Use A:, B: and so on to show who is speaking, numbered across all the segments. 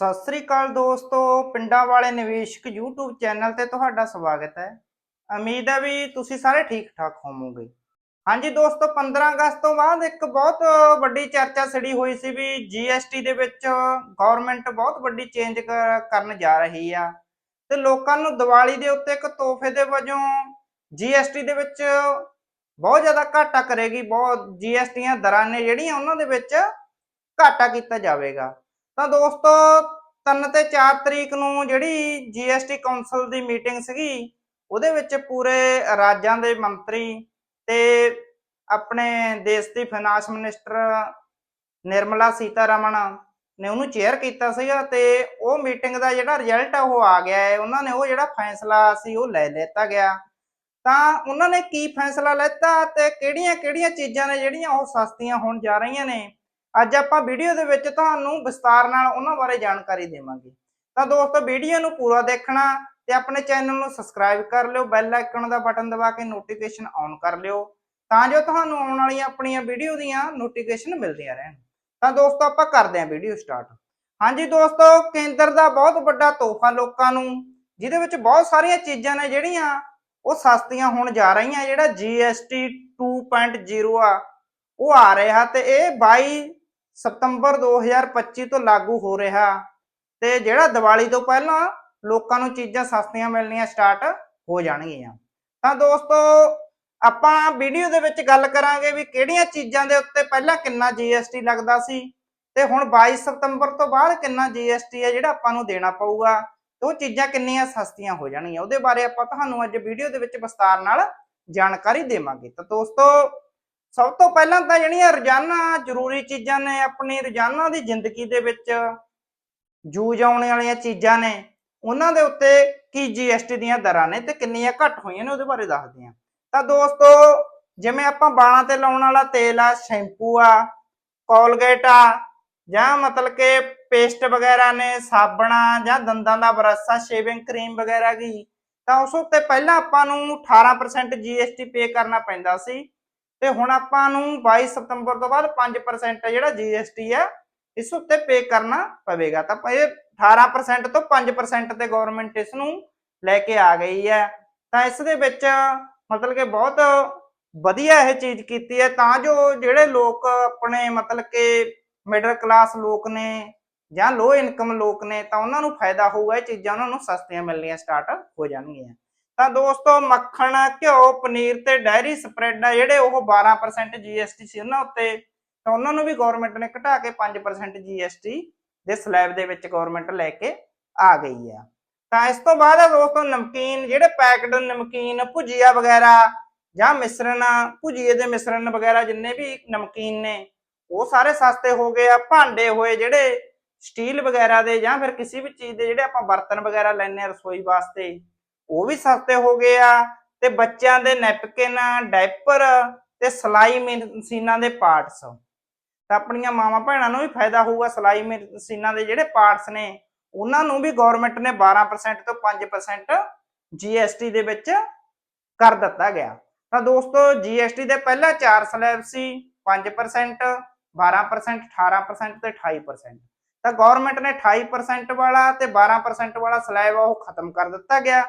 A: ਸਤਿ ਸ੍ਰੀ ਅਕਾਲ ਦੋਸਤੋ, ਪਿੰਡਾਂ ਵਾਲੇ ਨਿਵੇਸ਼ਕ YouTube ਚੈਨਲ ਤੇ ਤੁਹਾਡਾ ਸਵਾਗਤ ਹੈ। ਉਮੀਦ ਹੈ ਵੀ ਤੁਸੀਂ ਸਾਰੇ ਠੀਕ ਠਾਕ ਹੋਵੋਗੇ। ਹਾਂਜੀ ਦੋਸਤੋ 15 ਅਗਸਤ ਤੋਂ ਬਾਅਦ ਇੱਕ ਬਹੁਤ ਵੱਡੀ ਚਰਚਾ ਛਿੜੀ ਹੋਈ ਸੀ ਵੀ GST ਦੇ ਵਿੱਚ ਗਵਰਨਮੈਂਟ ਬਹੁਤ ਵੱਡੀ ਚੇਂਜ ਕਰਨ ਜਾ ਰਹੀ ਆ। ਤੇ ਲੋਕਾਂ ਨੂੰ ਦੀਵਾਲੀ ਦੇ ਉੱਤੇ ਇੱਕ ਤੋਹਫੇ ਦੇ ਵਜੋਂ GST ਦੇ ਵਿੱਚ ਬਹੁਤ ਜ਼ਿਆਦਾ ਘਾਟਾ ਕਰੇਗੀ, ਬਹੁਤ GST ਦੀਆਂ ਦਰਾਂ ਨੇ ਜਿਹੜੀਆਂ ਉਹਨਾਂ ਦੇ ਵਿੱਚ ਘਾਟਾ ਕੀਤਾ ਜਾਵੇਗਾ। ਤਾਂ ਦੋਸਤੋ 3 ਤੇ 4 ਤਰੀਕ ਨੂੰ ਜਿਹੜੀ GST ਕਾਉਂਸਲ ਦੀ ਮੀਟਿੰਗ ਸੀਗੀ, ਉਹਦੇ ਵਿੱਚ ਪੂਰੇ ਰਾਜਾਂ ਦੇ ਮੰਤਰੀ ਤੇ ਆਪਣੇ ਦੇਸ਼ ਦੀ ਫਾਈਨਾਂਸ ਮਿਨਿਸਟਰ ਨਿਰਮਲਾ ਸੀਤਾਰਮਨ ਨੇ ਉਹਨੂੰ ਚੇਅਰ ਕੀਤਾ ਸੀਗਾ ਤੇ ਉਹ ਮੀਟਿੰਗ ਦਾ ਜਿਹੜਾ ਰਿਜ਼ਲਟ ਆ, ਉਹ ਆ ਗਿਆ ਹੈ। ਉਹਨਾਂ ਨੇ ਉਹ ਜਿਹੜਾ ਫੈਸਲਾ ਸੀ, ਉਹ ਲੈ ਲਿੱਤਾ ਗਿਆ। ਤਾਂ ਉਹਨਾਂ ਨੇ ਕੀ ਫੈਸਲਾ ਲੈਤਾ ਤੇ ਕਿਹੜੀਆਂ-ਕਿਹੜੀਆਂ ਚੀਜ਼ਾਂ ਨੇ ਜਿਹੜੀਆਂ ਉਹ ਸਸਤੀਆਂ ਹੋਣ ਜਾ ਰਹੀਆਂ ਨੇ? ਅੱਜ ਆਪਾਂ ਵੀਡੀਓ ਦੇ ਵਿੱਚ ਤੁਹਾਨੂੰ ਵਿਸਤਾਰ ਨਾਲ ਉਹਨਾਂ ਬਾਰੇ ਜਾਣਕਾਰੀ ਦੇਵਾਂਗੇ। ਤਾਂ ਦੋਸਤੋ, ਵੀਡੀਓ ਨੂੰ ਪੂਰਾ ਦੇਖਣਾ ਤੇ ਆਪਣੇ ਚੈਨਲ ਨੂੰ ਸਬਸਕ੍ਰਾਈਬ ਕਰ ਲਿਓ, ਬੈਲ ਆਈਕਨ ਦਾ ਬਟਨ ਦਬਾ ਕੇ ਨੋਟੀਫਿਕੇਸ਼ਨ ਔਨ ਕਰ ਲਿਓ ਤਾਂ ਜੋ ਤੁਹਾਨੂੰ ਆਉਣ ਵਾਲੀਆਂ ਆਪਣੀਆਂ ਵੀਡੀਓ ਦੀਆਂ ਨੋਟੀਫਿਕੇਸ਼ਨ ਮਿਲਦੀਆਂ ਰਹਿਣ। ਤਾਂ ਦੋਸਤੋ, ਆਪਾਂ ਕਰਦੇ ਹਾਂ ਵੀਡੀਓ ਸਟਾਰਟ ਹਾਂਜੀ ਦੋਸਤੋ, ਕੇਂਦਰ ਦਾ ਬਹੁਤ ਵੱਡਾ ਤੋਹਫਾ ਲੋਕਾਂ ਨੂੰ, ਜਿਹਦੇ ਵਿੱਚ ਬਹੁਤ ਸਾਰੀਆਂ ਚੀਜ਼ਾਂ ਨੇ ਜਿਹੜੀਆਂ ਉਹ ਸਸਤੀਆਂ ਹੋਣ ਜਾ ਰਹੀਆਂ, ਜਿਹੜਾ GST 2.0 ਆ, ਉਹ ਆ ਰਿਹਾ ਤੇ ਇਹ 22 ਸਤੰਬਰ 2025 ਤੋਂ ਲਾਗੂ ਹੋ ਰਿਹਾ ਤੇ ਜਿਹੜਾ ਦੀਵਾਲੀ ਤੋਂ ਪਹਿਲਾਂ ਲੋਕਾਂ ਨੂੰ ਚੀਜ਼ਾਂ ਸਸਤੀਆਂ ਮਿਲਣੀਆਂ ਸਟਾਰਟ ਹੋ ਜਾਣਗੀਆਂ। ਤਾਂ ਦੋਸਤੋ, ਆਪਾਂ ਵੀਡੀਓ ਦੇ ਵਿੱਚ ਗੱਲ ਕਰਾਂਗੇ ਵੀ ਕਿਹੜੀਆਂ ਚੀਜ਼ਾਂ ਦੇ ਉੱਤੇ ਪਹਿਲਾਂ ਕਿੰਨਾ GST ਲੱਗਦਾ ਸੀ ਤੇ ਹੁਣ 22 ਸਤੰਬਰ ਤੋਂ ਬਾਅਦ ਕਿੰਨਾ GST ਹੈ ਜਿਹੜਾ ਆਪਾਂ ਨੂੰ ਦੇਣਾ ਪਊਗਾ ਉਹ ਚੀਜ਼ਾਂ ਕਿੰਨੀਆਂ ਸਸਤੀਆਂ ਹੋ ਜਾਣਗੀਆਂ। ਉਹਦੇ ਬਾਰੇ ਆਪਾਂ ਤੁਹਾਨੂੰ ਅੱਜ ਵੀਡੀਓ ਦੇ ਵਿੱਚ ਵਿਸਤਾਰ ਨਾਲ ਜਾਣਕਾਰੀ ਦੇਵਾਂਗੇ। ਤਾਂ ਦੋਸਤੋ ਸਭ ਤੋਂ ਪਹਿਲਾਂ ਤਾਂ ਜਿਹੜੀਆਂ ਰੋਜ਼ਾਨਾ ਜ਼ਰੂਰੀ ਚੀਜ਼ਾਂ ਨੇ ਆਪਣੀ ਰੋਜ਼ਾਨਾ ਦੀ ਜ਼ਿੰਦਗੀ ਦੇ ਵਿੱਚ ਜੂਜ ਆਉਣ ਵਾਲੀਆਂ ਚੀਜ਼ਾਂ ਨੇ, ਉਹਨਾਂ ਦੇ ਉੱਤੇ ਕੀ ਜੀਐਸਟੀ ਦੀਆਂ ਦਰਾਂ ਨੇ ਤੇ ਕਿੰਨੀਆਂ ਘੱਟ ਹੋਈਆਂ ਨੇ ਉਹਦੇ ਬਾਰੇ ਦੱਸਦੇ ਹਾਂ ਤਾਂ ਦੋਸਤੋ, ਜਿਵੇਂ ਆਪਾਂ ਬਾਲਾਂ ਤੇ ਲਾਉਣ ਵਾਲਾ ਤੇਲ ਆ, ਸ਼ੈਂਪੂ ਆ, ਕੋਲਗੇਟ ਆ, ਜਾਂ ਮਤਲਬ ਕਿ ਪੇਸਟ ਵਗੈਰਾ ਨੇ, ਸਾਬਣਾ ਜਾਂ ਦੰਦਾਂ ਦਾ ਬਰਸ਼ ਆ, ਸ਼ੇਵਿੰਗ ਕਰੀਮ ਵਗੈਰਾ ਦੀ ਤਾਂ ਉਸ ਉੱਤੇ ਪਹਿਲਾਂ ਆਪਾਂ ਨੂੰ 18% GST ਪੇ ਕਰਨਾ ਪੈਂਦਾ ਸੀ। ਤੇ ਹੁਣ ਆਪਾਂ ਨੂੰ 22 ਸਤੰਬਰ ਤੋਂ ਬਾਅਦ 5% ਜਿਹੜਾ GST ਆ ਇਸ ਉੱਤੇ ਪੇ ਕਰਨਾ ਪਵੇਗਾ। ਤਾਂ ਇਹ 18% ਤੋਂ 5% ਤੇ ਗਵਰਨਮੈਂਟ ਇਸ ਨੂੰ ਲੈ ਕੇ ਆ ਗਈ ਹੈ। ਤਾਂ ਇਸ ਦੇ ਵਿੱਚ ਮਤਲਬ ਕਿ ਬਹੁਤ ਵਧੀਆ ਇਹ ਚੀਜ਼ ਕੀਤੀ ਹੈ। ਤਾਂ ਜੋ ਜਿਹੜੇ ਲੋਕ ਆਪਣੇ ਮਤਲਬ ਕਿ ਮਿਡਲ ਕਲਾਸ ਲੋਕ ਨੇ ਜਾਂ ਲੋ ਇਨਕਮ ਲੋਕ ਨੇ, ਤਾਂ ਉਹਨਾਂ ਨੂੰ ਫਾਇਦਾ ਹੋਊਗਾ, ਇਹ ਚੀਜ਼ਾਂ ਉਹਨਾਂ ਨੂੰ ਸਸਤੀਆਂ ਮਿਲਣੀਆਂ ਸਟਾਰਟ ਹੋ ਜਾਣਗੀਆਂ। ਤਾਂ ਦੋਸਤੋ ਮੱਖਣ, ਘਿਓ, ਪਨੀਰ ਤੇ ਡਾਇਰੀ ਸਪਰੈਡ ਆ, ਜਿਹੜੇ ਉਹ 12% GST ਸੀ ਉਹਨਾਂ ਉੱਤੇ। ਤਾਂ ਉਹਨਾਂ ਨੂੰ ਵੀ ਗਵਰਨਮੈਂਟ ਨੇ ਘਟਾ ਕੇ 5% GST ਦੇ ਸਲੈਬ ਦੇ ਵਿੱਚ ਗਵਰਨਮੈਂਟ ਲੈ ਕੇ ਆ ਗਈ ਆ। ਤਾਂ ਇਸ ਤੋਂ ਬਾਅਦ ਆ ਦੋਸਤੋ ਨਮਕੀਨ, ਜਿਹੜੇ ਪੈਕਡ ਨਮਕੀਨ, ਭੁਜੀਆ ਵਗੈਰਾ ਜਾਂ ਮਿਸ਼ਰਣ, ਭੁਜੀਏ ਦੇ ਮਿਸ਼ਰਣ ਵਗੈਰਾ ਜਿੰਨੇ ਵੀ ਨਮਕੀਨ ਨੇ, ਉਹ ਸਾਰੇ ਸਸਤੇ ਹੋ ਗਏ ਆ। ਭਾਂਡੇ ਹੋਏ ਜਿਹੜੇ ਸਟੀਲ ਵਗੈਰਾ ਦੇ ਜਾਂ ਫਿਰ ਕਿਸੇ ਵੀ ਚੀਜ਼ ਦੇ ਜਿਹੜੇ ਆਪਾਂ ਬਰਤਨ ਵਗੈਰਾ ਲੈਣੇ ਆ ਰਸੋਈ ਵਾਸਤੇ ਉਹ ਵੀ ਸਸਤੇ ਹੋ ਗਏ ਆ ਤੇ ਬੱਚਿਆਂ ਦੇ ਨੈਪਕਿਨ, ਡਾਇਪਰ ਤੇ ਸਲਾਈ ਮਸ਼ੀਨਾਂ ਦੇ ਪਾਰਟਸ। ਤਾਂ ਆਪਣੀਆਂ ਮਾਵਾਂ ਭੈਣਾਂ ਨੂੰ ਵੀ ਫਾਇਦਾ ਹੋਊਗਾ ਸਲਾਈ ਮਸ਼ੀਨਾਂ ਦੇ ਜਿਹੜੇ ਪਾਰਟਸ ਨੇ, ਉਹਨਾਂ ਨੂੰ ਵੀ ਗਵਰਨਮੈਂਟ ਨੇ 12% ਤੋਂ 5% GST ਦੇ ਵਿੱਚ ਕਰ ਦਿੱਤਾ ਗਿਆ। ਤਾਂ ਦੋਸਤੋ GST ਦੇ ਪਹਿਲਾਂ ਚਾਰ ਸਲੈਬ ਸੀ 5% 12% 18% ਤੇ 28% ਤਾਂ ਗਵਰਨਮੈਂਟ ਨੇ 28% ਵਾਲਾ ਤੇ 12% ਵਾਲਾ ਸਲੈਬ ਉਹ ਖਤਮ ਕਰ ਦਿੱਤਾ ਗਿਆ।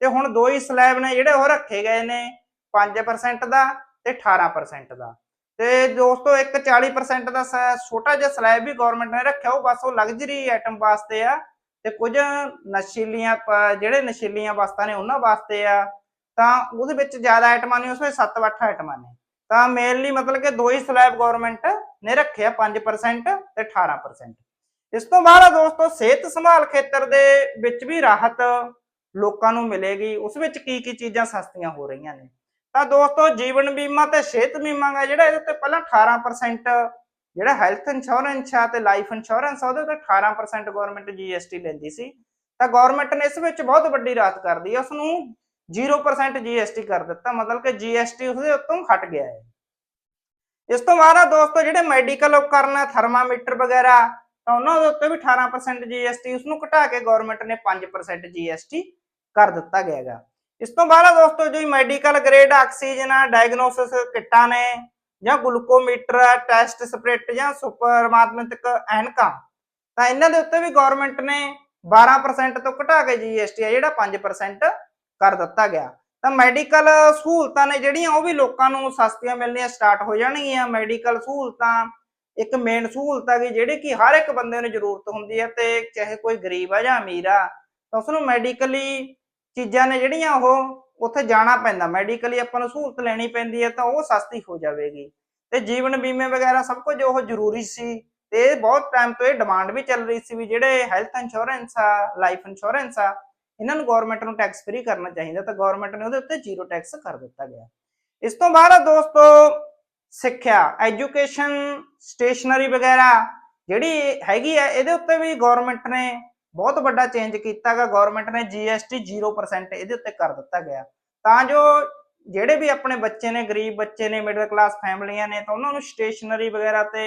A: ਤੇ ਹੁਣ ਦੋ ਹੀ ਸਲੈਬ ਨੇ ਜਿਹੜੇ ਉਹ ਰੱਖੇ ਗਏ ਨੇ 5% ਦਾ ਤੇ 18% ਦਾ। ਤੇ ਦੋਸਤੋ ਇੱਕ 40% ਦਾ ਸ- ਛੋਟਾ ਜਿਹਾ ਸਲੈਬ ਵੀ ਗਵਰਨਮੈਂਟ ਨੇ ਰੱਖਿਆ, ਉਹ ਬਸ ਉਹ ਲਗਜ਼ਰੀ ਆਈਟਮ ਵਾਸਤੇ ਆ ਤੇ ਕੁਝ ਨਸ਼ੀਲੀਆਂ ਜਿਹੜੇ ਨਸ਼ੀਲੀਆਂ ਵਸਤਾਂ ਨੇ ਉਹਨਾਂ ਵਾਸਤੇ ਆ। ਤਾਂ ਉਹਦੇ ਵਿੱਚ ਜ਼ਿਆਦਾ ਆਈਟਮਾਂ ਨਹੀਂ ਉਸ ਵਿੱਚ 7-8 ਆਈਟਮਾਂ ਨੇ। ਤਾਂ ਮੇਨਲੀ ਮਤਲਬ ਕਿ ਦੋ ਹੀ ਸਲੈਬ ਗਵਰਨਮੈਂਟ ਨੇ ਰੱਖਿਆ 5% ਤੇ 18% ਇਸ ਤੋਂ ਬਾਅਦ ਦੋਸਤੋ ਸਿਹਤ ਸੰਭਾਲ ਖੇਤਰ ਦੇ ਵਿੱਚ ਵੀ ਰਾਹਤ ਲੋਕਾਂ ਨੂੰ ਮਿਲੇਗੀ, ਉਸ ਵਿੱਚ ਕੀ ਕੀ ਚੀਜ਼ਾਂ ਸਸਤੀਆਂ ਹੋ ਰਹੀਆਂ ਨੇ। ਤਾਂ ਦੋਸਤੋ, ਜੀਵਨ ਬੀਮਾ ਤੇ ਸਿਹਤ ਬੀਮਾ ਹੈ ਜਿਹੜਾ ਇਹਦੇ ਤੇ ਪਹਿਲਾਂ 18% ਜਿਹੜਾ ਹੈਲਥ ਇੰਸ਼ੋਰੈਂਸ ਆ ਤੇ ਲਾਈਫ ਇੰਸ਼ੋਰੈਂਸ ਆ, ਉਹਦੇ ਤੇ 18% ਗਵਰਨਮੈਂਟ GST ਲੈਂਦੀ ਸੀ। ਤਾਂ ਗਵਰਨਮੈਂਟ ਨੇ ਇਸ ਵਿੱਚ ਬਹੁਤ ਵੱਡੀ ਰਾਹਤ ਕਰਦੀ ਹੈ ਉਸ ਨੂੰ 0% GST ਕਰ ਦਿੱਤਾ, ਮਤਲਬ ਕਿ GST ਉਸਦੇ ਉੱਤੋਂ ਹਟ ਗਿਆ ਹੈ। ਇਸ ਤੋਂ ਬਾਅਦ ਆ ਦੋਸਤੋ, ਜਿਹੜੇ ਮੈਡੀਕਲ ਉਪਕਰਨ ਥਰਮਾਮੀਟਰ ਵਗੈਰਾ, ਤਾਂ ਉਹਨਾਂ ਦੇ ਉੱਤੇ ਵੀ 18% GST ਉਸ ਨੂੰ ਘਟਾ ਕੇ ਗਵਰਨਮੈਂਟ ਨੇ 5% GST ਕਰ ਦਿੱਤਾ ਗਿਆ ਹੈਗਾ। ਇਸ ਤੋਂ ਬਾਅਦ ਦੋਸਤੋ ਜੋ ਮੈਡੀਕਲ ਗ੍ਰੇਡ ਆਕਸੀਜਨ ਡਾਇਗਨੋਸਿਸ ਕਿੱਟਾਂ ਨੇ, ਜਾਂ ਗਲੂਕੋਮੀਟਰ ਟੈਸਟ ਸਪ੍ਰਿਟ ਜਾਂ ਸੁਪਰ ਐਨਕਾਂ, ਤਾਂ ਇਹਨਾਂ ਦੇ ਉੱਤੇ ਵੀ ਗਵਰਨਮੈਂਟ ਨੇ 12% ਤੋਂ ਘਟਾ ਕੇ GST ਆ, ਜਿਹੜਾ 5% ਕਰ ਦਿੱਤਾ ਗਿਆ। ਤਾਂ ਮੈਡੀਕਲ ਸਹੂਲਤਾਂ ਨੇ ਜਿਹੜੀਆਂ, ਉਹ ਵੀ ਲੋਕਾਂ ਨੂੰ ਸਸਤੀਆਂ ਮਿਲਣੀਆਂ ਸਟਾਰਟ ਹੋ ਜਾਣਗੀਆਂ। ਮੈਡੀਕਲ ਸਹੂਲਤਾਂ ਇੱਕ ਮੇਨ ਸਹੂਲਤ ਹੈਗੀ ਜਿਹੜੀ ਕਿ ਹਰ ਇੱਕ ਬੰਦੇ ਨੂੰ ਜ਼ਰੂਰਤ ਹੁੰਦੀ ਹੈ ਤੇ ਚਾਹੇ ਕੋਈ ਗਰੀਬ ਆ ਜਾਂ ਅਮੀਰ ਆ ਤਾਂ ਉਸ ਨੂੰ ਮੈਡੀਕਲੀ ਚੀਜ਼ਾਂ ਨੇ ਜਿਹੜੀਆਂ ਉਹ ਉੱਥੇ ਜਾਣਾ ਪੈਂਦਾ। ਮੈਡੀਕਲੀ ਆਪਾਂ ਨੂੰ ਸਹੂਲਤ ਲੈਣੀ ਪੈਂਦੀ ਹੈ ਤਾਂ ਉਹ ਸਸਤੀ ਹੋ ਜਾਵੇਗੀ। ਤੇ ਜੀਵਨ ਬੀਮੇ ਵਗੈਰਾ ਸਭ ਕੁਝ ਉਹ ਜ਼ਰੂਰੀ ਸੀ ਤੇ ਬਹੁਤ ਟਾਈਮ ਤੋਂ ਇਹ ਡਿਮਾਂਡ ਵੀ ਚੱਲ ਰਹੀ ਸੀ ਵੀ ਜਿਹੜੇ ਹੈਲਥ ਇੰਸ਼ੋਰੈਂਸ ਆ ਲਾਈਫ ਇੰਸ਼ੋਰੈਂਸ ਆ, ਇਹਨਾਂ ਨੂੰ ਗਵਰਨਮੈਂਟ ਨੂੰ ਟੈਕਸ ਫ੍ਰੀ ਕਰਨਾ ਚਾਹੀਦਾ ਤਾਂ ਗਵਰਨਮੈਂਟ ਨੇ ਉਹਦੇ ਉੱਤੇ ਜ਼ੀਰੋ ਟੈਕਸ ਕਰ ਦਿੱਤਾ ਗਿਆ। ਇਸ ਤੋਂ ਬਾਅਦ ਦੋਸਤੋ ਸਿੱਖਿਆ ਐਜੂਕੇਸ਼ਨ ਸਟੇਸ਼ਨਰੀ ਵਗੈਰਾ ਜਿਹੜੀ ਹੈਗੀ ਆ, ਇਹਦੇ ਉੱਤੇ ਵੀ ਗਵਰਨਮੈਂਟ ਨੇ ਬਹੁਤ ਵੱਡਾ ਚੇਂਜ ਕੀਤਾਗਾ ਗਵਰਨਮੈਂਟ ਨੇ GST 0% ਇਹਦੇ ਉੱਤੇ ਕਰ ਦਿੱਤਾ ਗਿਆ। ਤਾਂ ਜੋ ਜਿਹੜੇ ਵੀ ਆਪਣੇ ਬੱਚੇ ਨੇ, ਗਰੀਬ ਬੱਚੇ ਨੇ ਮਿਡਲ ਕਲਾਸ ਫੈਮਲੀਆਂ ਨੇ, ਤਾਂ ਉਹਨਾਂ ਨੂੰ ਸਟੇਸ਼ਨਰੀ ਵਗੈਰਾ ਤੇ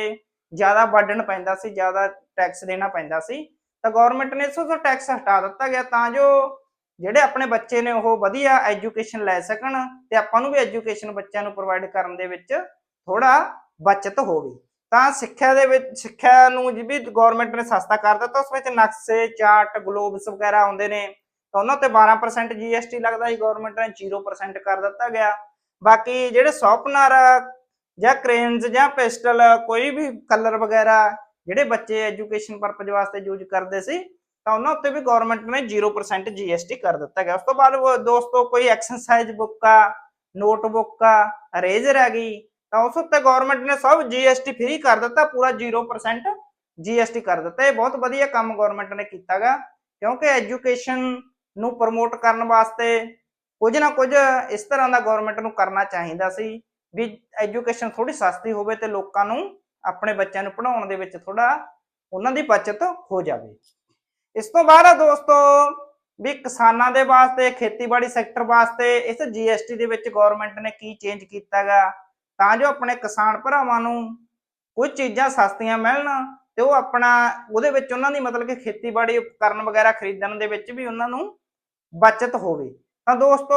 A: ਜ਼ਿਆਦਾ ਬਰਡਨ ਪੈਂਦਾ ਸੀ, ਜ਼ਿਆਦਾ ਟੈਕਸ ਦੇਣਾ ਪੈਂਦਾ ਸੀ। ਤਾਂ ਗਵਰਨਮੈਂਟ ਨੇ ਇਸ ਤੋਂ ਟੈਕਸ ਹਟਾ ਦਿੱਤਾ ਗਿਆ ਤਾਂ ਜੋ ਜਿਹੜੇ ਆਪਣੇ ਬੱਚੇ ਨੇ ਉਹ ਵਧੀਆ ਐਜੂਕੇਸ਼ਨ ਲੈ ਸਕਣ ਤੇ ਆਪਾਂ ਨੂੰ ਵੀ ਐਜੂਕੇਸ਼ਨ ਬੱਚਿਆਂ ਨੂੰ ਪ੍ਰੋਵਾਈਡ ਕਰਨ ਦੇ ਵਿੱਚ ਥੋੜਾ ਬਚਤ ਹੋਵੇ। ਤਾਂ ਸਿੱਖਿਆ ਦੇ ਵਿੱਚ, ਸਿੱਖਿਆ ਨੂੰ ਜੀ ਵੀ ਗਵਰਨਮੈਂਟ ਨੇ ਸਸਤਾ ਕਰ ਦਿੱਤਾ, ਉਸ ਵਿੱਚ ਨਕਸ਼ੇ, ਚਾਰਟ ਗਲੋਬਸ ਵਗੈਰਾ ਆਉਂਦੇ ਨੇ। ਤਾਂ ਉਹਨਾਂ ਤੇ 12% GST ਲੱਗਦਾ ਸੀ ਗਵਰਨਮੈਂਟ ਨੇ 0% ਕਰ ਦਿੱਤਾ ਗਿਆ। ਬਾਕੀ ਜਿਹੜੇ ਸ਼ਾਰਪਨਰ ਜਾਂ ਕ੍ਰੇਨਸ ਜਾਂ ਪਿਸਟਲ ਕੋਈ ਵੀ ਕਲਰ ਵਗੈਰਾ, ਜਿਹੜੇ ਬੱਚੇ ਐਜੂਕੇਸ਼ਨ ਪਰਪਸ ਵਾਸਤੇ ਯੂਜ਼ ਕਰਦੇ ਸੀ, ਤਾਂ ਉਹਨਾਂ ਉੱਤੇ ਵੀ ਗਵਰਨਮੈਂਟ ਨੇ 0% GST ਕਰ ਦਿੱਤਾ ਗਿਆ। ਉਸ ਤੋਂ ਬਾਅਦ, ਦੋਸਤੋ, ਕੋਈ ਐਕਸਰਸਾਈਜ਼ ਬੁੱਕ ਆ ਨੋਟਬੁੱਕ ਆ ਰੇਜ਼ਰ ਹੈਗੀ ਤਾਂ ਉਸ ਉੱਤੇ ਗਵਰਨਮੈਂਟ ਨੇ ਸਭ GST ਫ੍ਰੀ ਕਰ ਦਿੱਤਾ, ਪੂਰਾ 0% GST ਕਰ ਦਿੱਤਾ। ਇਹ ਬਹੁਤ ਵਧੀਆ ਕੰਮ ਗਵਰਨਮੈਂਟ ਨੇ ਕੀਤਾਗਾ, ਕਿਉਂਕਿ ਐਜੂਕੇਸ਼ਨ ਨੂੰ ਪ੍ਰਮੋਟ ਕਰਨ ਵਾਸਤੇ ਕੁਝ ਨਾ ਕੁਝ ਇਸ ਤਰ੍ਹਾਂ ਦਾ ਗਵਰਨਮੈਂਟ ਨੂੰ ਕਰਨਾ ਚਾਹੀਦਾ ਸੀ ਵੀ ਐਜੂਕੇਸ਼ਨ ਥੋੜੀ ਸਸਤੀ ਹੋਵੇ ਤੇ ਲੋਕਾਂ ਨੂੰ ਆਪਣੇ ਬੱਚਿਆਂ ਨੂੰ ਪੜ੍ਹਾਉਣ ਦੇ ਵਿੱਚ ਥੋੜਾ ਉਹਨਾਂ ਦੀ ਬਚਤ ਹੋ ਜਾਵੇ। ਇਸ ਤੋਂ ਬਾਅਦ ਆ ਦੋਸਤੋ ਵੀ ਕਿਸਾਨਾਂ ਦੇ ਵਾਸਤੇ, ਖੇਤੀਬਾੜੀ ਸੈਕਟਰ ਵਾਸਤੇ ਇਸ GST ਦੇ ਵਿੱਚ ਗਵਰਨਮੈਂਟ ਨੇ ਕੀ ਚੇਂਜ ਕੀਤਾਗਾ? ਤਾਂ ਜੋ ਆਪਣੇ ਕਿਸਾਨ ਭਰਾਵਾਂ ਨੂੰ ਕੁਝ ਚੀਜ਼ਾਂ ਸਸਤੀਆਂ ਮਿਲਣ ਤੇ ਉਹ ਆਪਣਾ, ਉਹਦੇ ਵਿੱਚ ਉਹਨਾਂ ਦੀ ਮਤਲਬ ਕਿ ਖੇਤੀਬਾੜੀ ਉਪਕਰਨ ਵਗੈਰਾ ਖਰੀਦਣ ਦੇ ਵਿੱਚ ਵੀ ਉਹਨਾਂ ਨੂੰ ਬਚਤ ਹੋਵੇ। ਤਾਂ ਦੋਸਤੋ,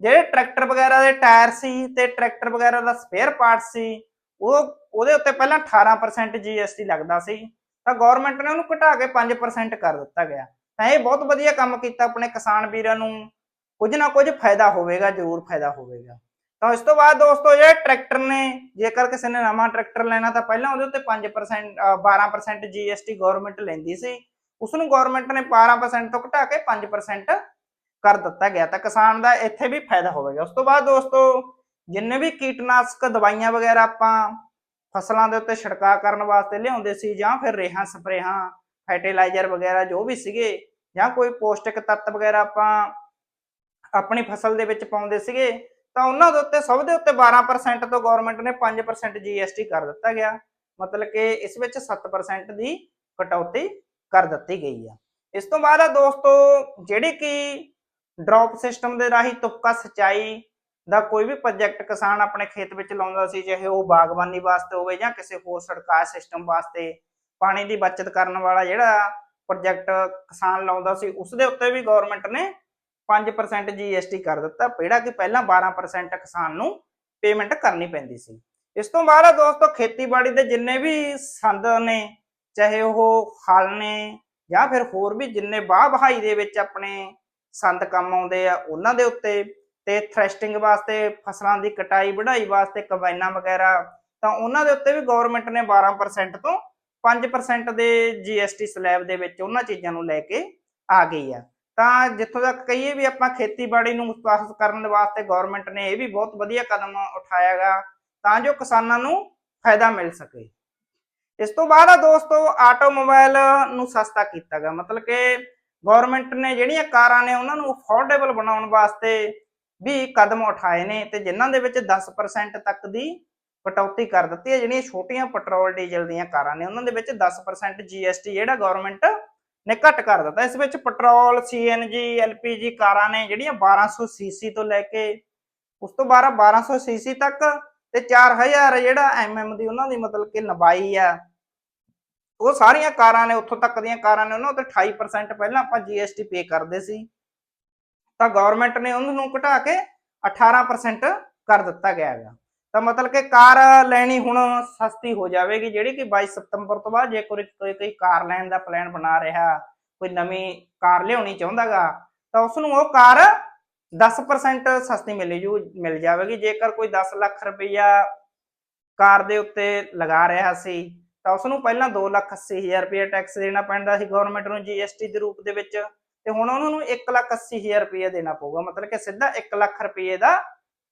A: ਜਿਹੜੇ ਟਰੈਕਟਰ ਵਗੈਰਾ ਦੇ ਟਾਇਰ ਸੀ ਤੇ ਟਰੈਕਟਰ ਵਗੈਰਾ ਦਾ ਸਪੇਅਰ ਪਾਰਟ ਸੀ, ਉਹ, ਉਹਦੇ ਉੱਤੇ ਪਹਿਲਾਂ 18% GST ਲੱਗਦਾ ਸੀ। ਤਾਂ ਗਵਰਨਮੈਂਟ ਨੇ ਉਹਨੂੰ ਘਟਾ ਕੇ 5% ਕਰ ਦਿੱਤਾ ਗਿਆ। ਤਾਂ ਇਹ ਬਹੁਤ ਵਧੀਆ ਕੰਮ ਕੀਤਾ ਆਪਣੇ ਕਿਸਾਨ ਵੀਰਾਂ ਨੂੰ। ਕੁਝ ਨਾ ਕੁਝ ਫਾਇਦਾ ਹੋਵੇਗਾ, ਜ਼ਰੂਰ ਫਾਇਦਾ ਹੋਵੇਗਾ। ਤਾਂ ਇਸ ਤੋਂ ਬਾਅਦ ਦੋਸਤੋ ਜਿਹੜੇ ਟਰੈਕਟਰ ਨੇ ਜੇਕਰ ਕਿਸੇ ਨੇ ਨਵਾਂ ਟਰੈਕਟਰ ਲੈਣਾ ਤਾਂ ਪਹਿਲਾਂ ਉਹਦੇ ਉੱਤੇ 5% ਅ, 12% GST ਗਵਰਨਮੈਂਟ ਲੈਂਦੀ ਸੀ। ਉਸ ਨੂੰ ਗਵਰਨਮੈਂਟ ਨੇ 12% ਤੋਂ ਘਟਾ ਕੇ 5% ਕਰ ਦਿੱਤਾ ਗਿਆ ਤਾਂ ਕਿਸਾਨ ਦਾ ਇੱਥੇ ਵੀ ਫਾਇਦਾ ਹੋਵੇਗਾ। ਉਸ ਤੋਂ ਬਾਅਦ ਦੋਸਤੋ ਜਿੰਨੇ ਵੀ ਕੀਟਨਾਸ਼ਕ ਦਵਾਈਆਂ ਵਗੈਰਾ ਆਪਾਂ ਫਸਲਾਂ ਦੇ ਉੱਤੇ ਛਿੜਕਾਅ ਕਰਨ ਵਾਸਤੇ ਲਿਆਉਂਦੇ ਸੀ ਜਾਂ ਫਿਰ ਰੇਹਾਂ ਸਪਰੇਹਾਂ ਫਰਟੀਲਾਈਜ਼ਰ ਵਗੈਰਾ ਜੋ ਵੀ ਸੀਗੇ ਜਾਂ ਕੋਈ ਪੋਸ਼ਟਿਕ ਤੱਤ ਵਗੈਰਾ ਆਪਾਂ ਆਪਣੀ ਫਸਲ ਦੇ ਵਿੱਚ ਪਾਉਂਦੇ ਸੀਗੇ ਤਾਂ ਉਹਨਾਂ ਦੇ ਉੱਤੇ, ਸਭ ਦੇ ਉੱਤੇ 12% ਤੋਂ ਗਵਰਨਮੈਂਟ ਨੇ 5% GST ਕਰ ਦਿੱਤਾ ਗਿਆ। ਮਤਲਬ ਕਿ ਇਸ ਵਿੱਚ 7% ਦੀ ਕਟੌਤੀ ਕਰ ਦਿੱਤੀ ਗਈ ਆ। ਇਸ ਤੋਂ ਬਾਅਦ ਆ ਦੋਸਤੋ, ਜਿਹੜੀ ਕਿ ਡ੍ਰੌਪ ਸਿਸਟਮ ਦੇ ਰਾਹੀਂ ਤੁਪਕਾ ਸਿੰਚਾਈ ਦਾ ਕੋਈ ਵੀ ਪ੍ਰੋਜੈਕਟ ਕਿਸਾਨ ਆਪਣੇ ਖੇਤ ਵਿੱਚ ਲਾਉਂਦਾ ਸੀ, ਚਾਹੇ ਉਹ ਬਾਗਬਾਨੀ ਵਾਸਤੇ ਹੋਵੇ ਜਾਂ ਕਿਸੇ ਹੋਰ ਸੜਕਾਂ ਸਿਸਟਮ ਵਾਸਤੇ, ਪਾਣੀ ਦੀ ਬਚਤ ਕਰਨ ਵਾਲਾ ਜਿਹੜਾ ਪ੍ਰੋਜੈਕਟ ਕਿਸਾਨ ਲਾਉਂਦਾ ਸੀ, ਉਸ ਦੇ ਉੱਤੇ ਵੀ ਗਵਰਨਮੈਂਟ ਨੇ 5% GST ਕਰ ਦਿੱਤਾ, ਜਿਹੜਾ ਕਿ ਪਹਿਲਾਂ 12% ਕਿਸਾਨ ਨੂੰ ਪੇਮੈਂਟ ਕਰਨੀ ਪੈਂਦੀ ਸੀ। ਇਸ ਤੋਂ ਬਾਅਦ ਆ ਦੋਸਤੋ, ਖੇਤੀਬਾੜੀ ਦੇ ਜਿੰਨੇ ਵੀ ਸੰਦ ਨੇ, ਚਾਹੇ ਉਹ ਹਲ ਨੇ ਜਾਂ ਫਿਰ ਹੋਰ ਵੀ ਜਿੰਨੇ ਬਾਹ ਬਹਾਈ ਦੇ ਵਿੱਚ ਆਪਣੇ ਸੰਦ ਕੰਮ ਆਉਂਦੇ ਆ, ਉਹਨਾਂ ਦੇ ਉੱਤੇ ਤੇ ਥ੍ਰੈਸ਼ਿੰਗ ਵਾਸਤੇ, ਫਸਲਾਂ ਦੀ ਕਟਾਈ, ਵਢਾਈ ਵਾਸਤੇ ਕੰਬਾਈਨਾਂ ਵਗੈਰਾ, ਤਾਂ ਉਹਨਾਂ ਦੇ ਉੱਤੇ ਵੀ ਗਵਰਨਮੈਂਟ ਨੇ 12% ਤੋਂ 5% ਦੇ GST ਸਲੈਬ ਦੇ ਵਿੱਚ ਉਹਨਾਂ ਚੀਜ਼ਾਂ ਨੂੰ ਲੈ ਕੇ ਆ ਗਈ ਆ। ਤਾਂ ਜਿੱਥੋਂ ਤੱਕ ਕਹੀਏ ਵੀ ਆਪਾਂ ਖੇਤੀਬਾੜੀ ਨੂੰ ਉਤਸ਼ਾਹਿਤ ਕਰਨ ਦੇ ਵਾਸਤੇ ਗਵਰਨਮੈਂਟ ਨੇ ਇਹ ਵੀ ਬਹੁਤ ਵਧੀਆ ਕਦਮ ਉਠਾਇਆਗਾ ਤਾਂ ਜੋ ਕਿਸਾਨਾਂ ਨੂੰ ਫਾਇਦਾ ਮਿਲ ਸਕੇ। ਇਸ ਤੋਂ ਬਾਅਦ ਆ ਦੋਸਤੋ, ਆਟੋਮੋਬਾਈਲ ਨੂੰ ਸਸਤਾ ਕੀਤਾਗਾ। ਮਤਲਬ ਕਿ ਗਵਰਨਮੈਂਟ ਨੇ ਜਿਹੜੀਆਂ ਕਾਰਾਂ ਨੇ ਉਹਨਾਂ ਨੂੰ ਅਫੋਰਡੇਬਲ ਬਣਾਉਣ ਵਾਸਤੇ ਵੀ ਕਦਮ ਉਠਾਏ ਨੇ ਤੇ ਜਿਨ੍ਹਾਂ ਦੇ ਵਿੱਚ 10% ਤੱਕ ਦੀ ਕਟੌਤੀ ਕਰ ਦਿੱਤੀ ਹੈ। ਜਿਹੜੀਆਂ ਛੋਟੀਆਂ ਪੈਟਰੋਲ, ਡੀਜ਼ਲ ਦੀਆਂ ਕਾਰਾਂ ਨੇ, ਉਹਨਾਂ ਦੇ ਵਿੱਚ 10% GST ਜਿਹੜਾ ਗਵਰਨਮੈਂਟ ਨੇ ਘੱਟ ਕਰ ਦਿੱਤਾ। ਇਸ ਵਿੱਚ ਪੈਟਰੋਲ CNG LPG ਕਾਰਾਂ ਨੇ ਜਿਹੜੀਆਂ 1200 ਸੀਸੀ ਤੋਂ ਲੈ ਕੇ ਉਸ ਤੋਂ ਬਾਅਦ 1200 ਸੀਸੀ ਤੱਕ ਤੇ 4000 ਜਿਹੜਾ ਐਮਐਮ ਦੀ ਉਹਨਾਂ ਦੀ ਮਤਲਬ ਕਿ ਲੰਬਾਈ ਆ, ਉਹ ਸਾਰੀਆਂ ਕਾਰਾਂ ਨੇ, ਉੱਥੋਂ ਤੱਕ ਦੀਆਂ ਕਾਰਾਂ ਨੇ, ਉਹਨਾਂ ਉੱਤੇ 28% ਪਹਿਲਾਂ ਆਪਾਂ GST ਪੇ ਕਰਦੇ ਸੀ। ਤਾਂ ਗਵਰਨਮੈਂਟ ਨੇ ਉਹਨਾਂ ਨੂੰ ਘਟਾ ਕੇ 18% ਕਰ ਦਿੱਤਾ ਗਿਆ ਹੈਗਾ। ਤਾਂ ਮਤਲਬ ਕਿ ਕਾਰ ਲੈਣੀ ਹੁਣ ਸਸਤੀ ਹੋ ਜਾਵੇਗੀ, ਜਿਹੜੀ ਕਿ 22 ਸਤੰਬਰ ਤੋਂ ਬਾਅਦ ਜੇ ਕੋਈ ਕੋਈ ਕੋਈ ਕਾਰ ਲੈਣ ਦਾ ਪਲਾਨ ਬਣਾ ਰਿਹਾ, ਕੋਈ ਨਵੀਂ ਕਾਰ ਲਿਆਉਣੀ ਚਾਹੁੰਦਾਗਾ, ਤਾਂ ਉਸ ਨੂੰ ਉਹ ਕਾਰ 10% ਸਸਤੀ ਮਿਲ ਜੂ, ਮਿਲ ਜਾਵੇਗੀ। ਜੇਕਰ ਕੋਈ 10 ਲੱਖ ਰੁਪਈਆ ਕਾਰ ਦੇ ਉੱਤੇ ਲਗਾ ਰਿਹਾ ਸੀ, ਤਾਂ ਉਸ ਨੂੰ ਪਹਿਲਾਂ 2 ਲੱਖ 80 ਹਜ਼ਾਰ ਰੁਪਏ ਟੈਕਸ ਦੇਣਾ ਪੈਂਦਾ ਸੀ ਗਵਰਨਮੈਂਟ ਨੂੰ ਜੀਐਸਟੀ ਦੇ ਰੂਪ ਦੇ ਵਿੱਚ, ਤੇ ਹੁਣ ਉਹਨਾਂ ਨੂੰ 1 ਲੱਖ 80 ਹਜ਼ਾਰ ਰੁਪਏ ਦੇਣਾ ਪਊਗਾ। ਮਤਲਬ ਕਿ ਸਿੱਧਾ 1 ਲੱਖ ਰੁਪਏ ਦਾ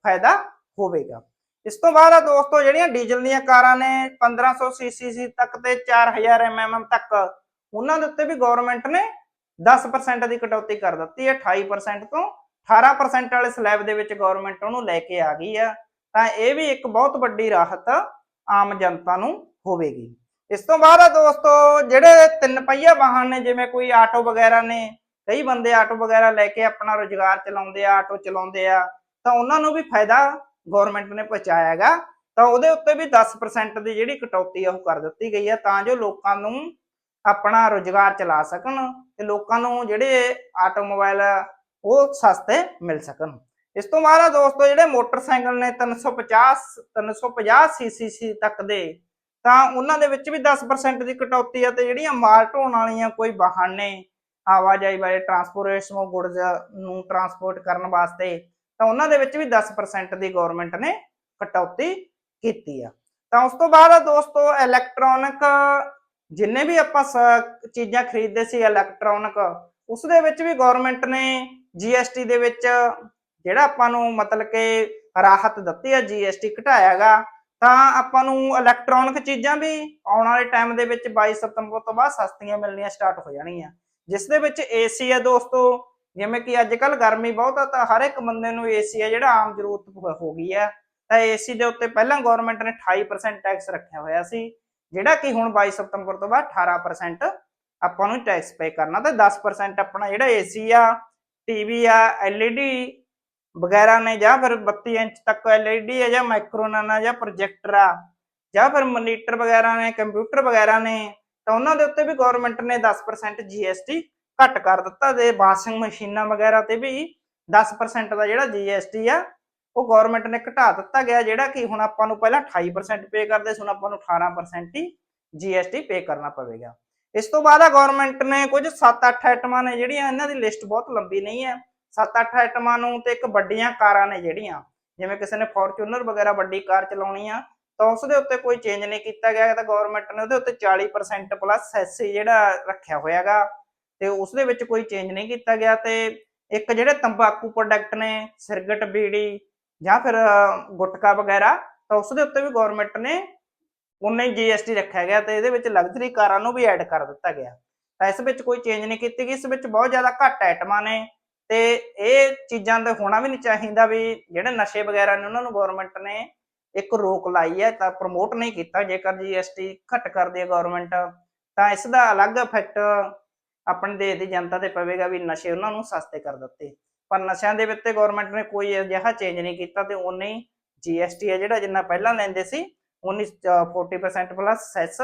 A: ਫਾਇਦਾ ਹੋਵੇਗਾ। ਇਸ ਤੋਂ ਬਾਅਦ ਆ ਦੋਸਤੋ ਜਿਹੜੀਆਂ ਡੀਜ਼ਲ ਦੀਆਂ ਕਾਰਾਂ ਨੇ 1500 ਸੀਸੀ ਤੱਕ ਤੇ 4000 ਐਮਐਮ ਤੱਕ, ਉਹਨਾਂ ਦੇ ਉੱਤੇ ਵੀ ਗਵਰਨਮੈਂਟ ਨੇ 10% ਦੀ ਕਟੌਤੀ ਕਰ ਦਿੱਤੀ ਹੈ 28% ਤੋਂ 18% ਵਾਲੇ ਸਲੈਬ ਦੇ ਵਿੱਚ ਗਵਰਨਮੈਂਟ ਉਹਨੂੰ ਲੈ ਕੇ ਆ ਗਈ ਆ। ਤਾਂ ਇਹ ਵੀ ਇੱਕ ਬਹੁਤ ਵੱਡੀ ਰਾਹਤ ਆਮ ਜਨਤਾ ਨੂੰ ਹੋਵੇਗੀ। ਇਸ ਤੋਂ ਬਾਅਦ ਆ ਦੋਸਤੋ ਜਿਹੜੇ ਤਿੰਨ ਪਹੀਆ ਵਾਹਨ ਨੇ, ਜਿਵੇਂ ਕੋਈ ਆਟੋ ਵਗੈਰਾ ਨੇ, ਕਈ ਬੰਦੇ ਆਟੋ ਵਗੈਰਾ ਲੈ ਕੇ ਆਪਣਾ ਰੋਜ਼ਗਾਰ ਚਲਾਉਂਦੇ ਆ, ਆਟੋ ਚਲਾਉਂਦੇ ਆ, ਤਾਂ ਉਹਨਾਂ ਨੂੰ ਵੀ ਫਾਇਦਾ ਗਵਰਨਮੈਂਟ ਨੇ ਪਹੁੰਚਾਇਆਗਾ, ਤਾਂ ਉਹਦੇ ਉੱਤੇ ਵੀ 10% ਦੀ ਜਿਹੜੀ ਕਟੌਤੀ ਆ ਉਹ ਕਰ ਦਿੱਤੀ ਗਈ ਹੈ ਤਾਂ ਜੋ ਲੋਕਾਂ ਨੂੰ ਆਪਣਾ ਰੋਜ਼ਗਾਰ ਚਲਾ ਸਕਣ ਤੇ ਲੋਕਾਂ ਨੂੰ ਜਿਹੜੇ ਆਟੋਮੋਬਾਈਲ ਆ, ਉਹ ਸਸਤੇ ਮਿਲ ਸਕਣ। ਇਸ ਤੋਂ ਬਾਅਦ ਆ ਦੋਸਤੋ, ਜਿਹੜੇ ਮੋਟਰਸਾਈਕਲ ਨੇ 350 350 ਸੀਸੀ ਤੱਕ ਦੇ, ਤਾਂ ਉਹਨਾਂ ਦੇ ਵਿੱਚ ਵੀ 10% ਦੀ ਕਟੌਤੀ ਆ ਤੇ ਜਿਹੜੀਆਂ ਮਾਲ ਢੋਣ ਵਾਲੀਆਂ ਕੋਈ ਵਾਹਨ ਨੇ, ਆਵਾਜਾਈ ਬਾਰੇ ਟਰਾਂਸਪੋਰਟੇਸ਼ਨ ਗੁੱਡਸ ਨੂੰ ਟਰਾਂਸਪੋਰਟ ਕਰਨ ਵਾਸਤੇ ਤਾਂ ਉਹਨਾਂ ਦੇ ਵਿੱਚ ਵੀ 10% ਦੀ ਗਵਰਨਮੈਂਟ ਨੇ ਕਟੌਤੀ ਕੀਤੀ ਆ। ਤਾਂ ਉਸ ਤੋਂ ਬਾਅਦ ਆ ਦੋਸਤੋ ਇਲੈਕਟ੍ਰੋਨਿਕ ਜਿੰਨੇ ਵੀ ਆਪਾਂ ਚੀਜ਼ਾਂ ਖਰੀਦਦੇ ਸੀ ਇਲੈਕਟ੍ਰੋਨਿਕ ਉਸ ਦੇ ਵਿੱਚ ਵੀ ਗਵਰਨਮੈਂਟ ਨੇ ਜੀਐਸਟੀ ਦੇ ਵਿੱਚ ਜਿਹੜਾ ਆਪਾਂ ਨੂੰ ਮਤਲਬ ਕਿ ਰਾਹਤ ਦਿੱਤੀ ਹੈ ਜੀਐਸਟੀ ਘਟਾਇਆਗਾ ਤਾਂ ਆਪਾਂ ਨੂੰ ਇਲੈਕਟ੍ਰੋਨਿਕ ਚੀਜ਼ਾਂ ਵੀ ਆਉਣ ਵਾਲੇ ਟਾਈਮ ਦੇ ਵਿੱਚ 22 ਸਤੰਬਰ ਤੋਂ ਬਾਅਦ ਸਸਤੀਆਂ ਮਿਲਣੀਆਂ ਸਟਾਰਟ ਹੋ ਜਾਣਗੀਆਂ ਜਿਸ ਦੇ ਵਿੱਚ ਏਸੀ ਹੈ ਦੋਸਤੋ ਜਿਵੇਂ ਕਿ ਅੱਜ ਕੱਲ ਗਰਮੀ ਬਹੁਤ ਆ, ਤਾਂ ਹਰ ਇੱਕ ਬੰਦੇ ਨੂੰ ਏਸੀ ਹੈ ਜਿਹੜਾ ਆਮ ਜ਼ਰੂਰਤ ਹੋ- ਗਈ ਹੈ ਤਾਂ ਏਸੀ ਦੇ ਉੱਤੇ ਪਹਿਲਾਂ ਗਵਰਨਮੈਂਟ ਨੇ 28% ਟੈਕਸ ਰੱਖਿਆ ਹੋਇਆ ਸੀ, ਜਿਹੜਾ ਕਿ ਹੁਣ 22 ਸਤੰਬਰ ਤੋਂ ਬਾਅਦ 18% ਆਪਾਂ ਨੂੰ ਟੈਕਸ ਪੇ ਕਰਨਾ, ਤੇ 10% ਆਪਣਾ ਜਿਹੜਾ ਏਸੀ ਆ ਟੀਵੀ ਆ ਐਲਈਡੀ ਵਗੈਰਾ ਨੇ, ਜਾਂ ਫਿਰ 32 ਇੰਚ ਤੱਕ ਐਲਈਡੀ ਹੈ ਜਾਂ ਮਾਈਕਰੋਨਨ ਜਾਂ ਪ੍ਰੋਜੈਕਟਰ ਆ, ਜਾਂ ਫਿਰ ਮੋਨੀਟਰ ਵਗੈਰਾ ਨੇ ਕੰਪਿਊਟਰ ਵਗੈਰਾ ਨੇ, ਤਾਂ ਉਹਨਾਂ ਦੇ ਉੱਤੇ ਵੀ ਗਵਰਨਮੈਂਟ ਨੇ 10% ਜੀਐਸਟੀ ਘੱਟ ਕਰ ਦਿੱਤਾ ਤੇ ਵਾਸ਼ਿੰਗ ਮਸ਼ੀਨਾਂ ਵਗੈਰਾ ਤੇ ਵੀ 10% ਦਾ ਜਿਹੜਾ ਜੀਐਸਟੀ ਆ, ਉਹ ਗਵਰਨਮੈਂਟ ਨੇ ਘਟਾ ਦਿੱਤਾ ਗਿਆ, ਜਿਹੜਾ ਕਿ ਹੁਣ ਆਪਾਂ ਨੂੰ ਪਹਿਲਾਂ 28% ਪੇ ਕਰਦੇ ਸੀ, ਹੁਣ ਆਪਾਂ ਨੂੰ 18% ਹੀ ਜੀਐਸਟੀ ਪੇ ਕਰਨਾ ਪਵੇਗਾ। ਇਸ ਤੋਂ ਬਾਅਦ ਆ ਗਵਰਨਮੈਂਟ ਨੇ ਕੁਝ 7-8 ਆਈਟਮਾਂ ਨੇ ਜਿਹੜੀਆਂ, ਇਹਨਾਂ ਦੀ ਲਿਸਟ ਬਹੁਤ ਲੰਬੀ ਨਹੀਂ ਹੈ। 7-8 ਆਈਟਮਾਂ ਨੂੰ ਤੇ ਇੱਕ ਵੱਡੀਆਂ ਕਾਰਾਂ ਨੇ ਜਿਹੜੀਆਂ, ਜਿਵੇਂ ਕਿਸੇ ਨੇ ਫੋਰਚੂਨਰ ਵਗੈਰਾ ਵੱਡੀ ਕਾਰ ਚਲਾਉਣੀ ਆ, ਤਾਂ ਉਸ ਦੇ ਉੱਤੇ ਕੋਈ ਚੇਂਜ ਨਹੀਂ ਕੀਤਾ ਗਿਆ ਤਾਂ ਗਵਰਨਮੈਂਟ ਨੇ ਉਹਦੇ ਉੱਤੇ 40% ਪਲੱਸ ਐਸਸੀ ਜਿਹੜਾ ਰੱਖਿਆ ਹੋਇਆਗਾ। ਤੇ ਉਸ ਦੇ ਵਿੱਚ ਕੋਈ ਚੇਂਜ ਨਹੀਂ ਕੀਤਾ ਗਿਆ ਤੇ ਇੱਕ ਜਿਹੜੇ ਤੰਬਾਕੂ ਪ੍ਰੋਡਕਟ ਨੇ, ਸਿਰਗਟ ਬੀੜੀ ਜਾਂ ਫਿਰ ਗੁਟਕਾ ਵਗੈਰਾ, ਤਾਂ ਉਸ ਦੇ ਉੱਤੇ ਵੀ ਗਵਰਨਮੈਂਟ ਨੇ ਉਨਾ ਹੀ ਜੀਐਸਟੀ ਰੱਖਿਆ ਗਿਆ ਤੇ ਇਹਦੇ ਵਿੱਚ ਲਗਜ਼ਰੀ ਕਾਰਾਂ ਨੂੰ ਵੀ ਐਡ ਕਰ ਦਿੱਤਾ ਗਿਆ। ਤਾਂ ਇਸ ਵਿੱਚ ਕੋਈ ਚੇਂਜ ਨਹੀਂ ਕੀਤੀ ਗਈ। ਇਸ ਵਿੱਚ ਬਹੁਤ ਜ਼ਿਆਦਾ ਘੱਟ ਆਈਟਮਾਂ ਨੇ ਤੇ ਇਹ ਚੀਜ਼ਾਂ ਦਾ ਹੋਣਾ ਵੀ ਨਹੀਂ ਚਾਹੀਦਾ ਵੀ ਜਿਹੜੇ ਨਸ਼ੇ ਵਗੈਰਾ ਨੇ, ਉਹਨਾਂ ਨੂੰ ਗਵਰਨਮੈਂਟ ਨੇ ਇੱਕ ਰੋਕ ਲਾਈ ਹੈ ਤਾਂ ਪ੍ਰਮੋਟ ਨਹੀਂ ਕੀਤਾ। ਜੇਕਰ ਜੀਐਸਟੀ ਘੱਟ ਕਰਦੀ ਹੈ ਗਵਰਨਮੈਂਟ ਤਾਂ ਇਸ ਦਾ ਅਲੱਗ ਇਫੈਕਟ ਆਪਣੇ ਦੇਸ਼ ਦੀ ਜਨਤਾ ਤੇ ਪਵੇਗਾ ਵੀ ਨਸ਼ੇ ਉਹਨਾਂ ਨੂੰ ਸਸਤੇ ਕਰ ਦਿੱਤੇ। ਪਰ ਨਸ਼ਿਆਂ ਦੇ ਵਿੱਚ ਗਵਰਨਮੈਂਟ ਨੇ ਕੋਈ ਅਜਿਹਾ ਚੇਂਜ ਨਹੀਂ ਕੀਤਾ ਤੇ ਉਨੇ ਜੀਐਸਟੀ ਹੈ ਜਿਹੜਾ ਜਿੰਨਾ ਪਹਿਲਾਂ ਲੈਂਦੇ ਸੀ 40% ਪਲੱਸ ਸੈਸ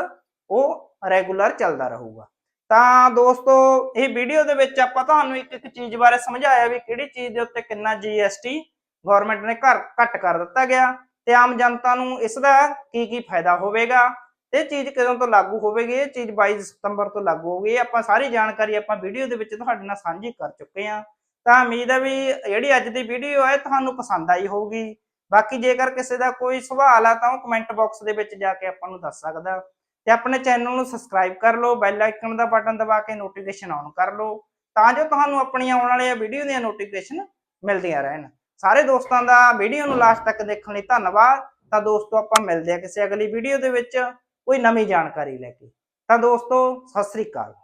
A: ਉਹ ਰੈਗੂਲਰ ਚੱਲਦਾ ਰਹੂਗਾ। ਤਾਂ ਦੋਸਤੋ, ਇਹ ਵੀਡੀਓ ਦੇ ਵਿੱਚ ਆਪਾਂ ਤੁਹਾਨੂੰ ਇੱਕ ਇੱਕ ਚੀਜ਼ ਬਾਰੇ ਸਮਝਾਇਆ ਵੀ ਕਿਹੜੀ ਚੀਜ਼ ਦੇ ਉੱਤੇ ਕਿੰਨਾ ਜੀਐਸਟੀ ਗਵਰਨਮੈਂਟ ਨੇ ਘਰ ਘੱਟ ਕਰ ਦਿੱਤਾ ਗਿਆ ਤੇ ਆਮ ਜਨਤਾ ਨੂੰ ਇਸ ਦਾ ਕੀ ਕੀ ਫਾਇਦਾ ਹੋਵੇਗਾ। ਤੇ ਇਹ ਚੀਜ਼ ਕਦੋਂ ਤੋਂ ਲਾਗੂ ਹੋਵੇਗੀ? ਇਹ ਚੀਜ਼ 22 ਸਤੰਬਰ ਤੋਂ ਲਾਗੂ ਹੋਊਗੀ। ਇਹ ਆਪਾਂ ਸਾਰੀ ਜਾਣਕਾਰੀ ਆਪਾਂ ਵੀਡੀਓ ਦੇ ਵਿੱਚ ਤੁਹਾਡੇ ਨਾਲ ਸਾਂਝੀ ਕਰ ਚੁੱਕੇ ਹਾਂ। ਤਾਂ ਉਮੀਦ ਹੈ ਵੀ ਜਿਹੜੀ ਅੱਜ ਦੀ ਵੀਡੀਓ ਹੈ, ਤੁਹਾਨੂੰ ਪਸੰਦ ਆਈ ਹੋਊਗੀ। ਬਾਕੀ ਜੇਕਰ ਕਿਸੇ ਦਾ ਕੋਈ ਸਵਾਲ ਆ, ਤਾਂ ਉਹ ਕਮੈਂਟ ਬਾਕਸ ਦੇ ਵਿੱਚ ਜਾ ਕੇ ਆਪਾਂ ਨੂੰ ਦੱਸ ਸਕਦਾ। ਤੇ ਆਪਣੇ ਚੈਨਲ ਨੂੰ ਸਬਸਕ੍ਰਾਈਬ ਕਰ ਲਓ ਬੈਲ ਆਈਕਨ ਦਾ ਬਟਨ ਦਬਾ ਕੇ ਨੋਟੀਫਿਕੇਸ਼ਨ ਆਨ ਕਰ ਲਓ, ਤਾਂ ਜੋ ਤੁਹਾਨੂੰ ਆਪਣੀਆਂ ਆਉਣ ਵਾਲੀਆਂ ਵੀਡੀਓ ਦੀਆਂ ਨੋਟੀਫਿਕੇਸ਼ਨ ਮਿਲਦੀਆਂ ਰਹਿਣ। ਸਾਰੇ ਦੋਸਤਾਂ ਦਾ ਵੀਡੀਓ ਨੂੰ ਲਾਸਟ ਤੱਕ ਦੇਖਣ ਲਈ ਧੰਨਵਾਦ। ਤਾਂ ਦੋਸਤੋ, ਆਪਾਂ ਮਿਲਦੇ ਹਾਂ ਕਿਸੇ ਅਗਲੀ ਵੀਡੀਓ ਦੇ ਵਿੱਚ। ਕੋਈ ਨਵੀਂ ਜਾਣਕਾਰੀ ਲੈ ਕੇ। ਤਾਂ ਦੋਸਤੋ ਸਤਿ ਸ੍ਰੀ ਅਕਾਲ।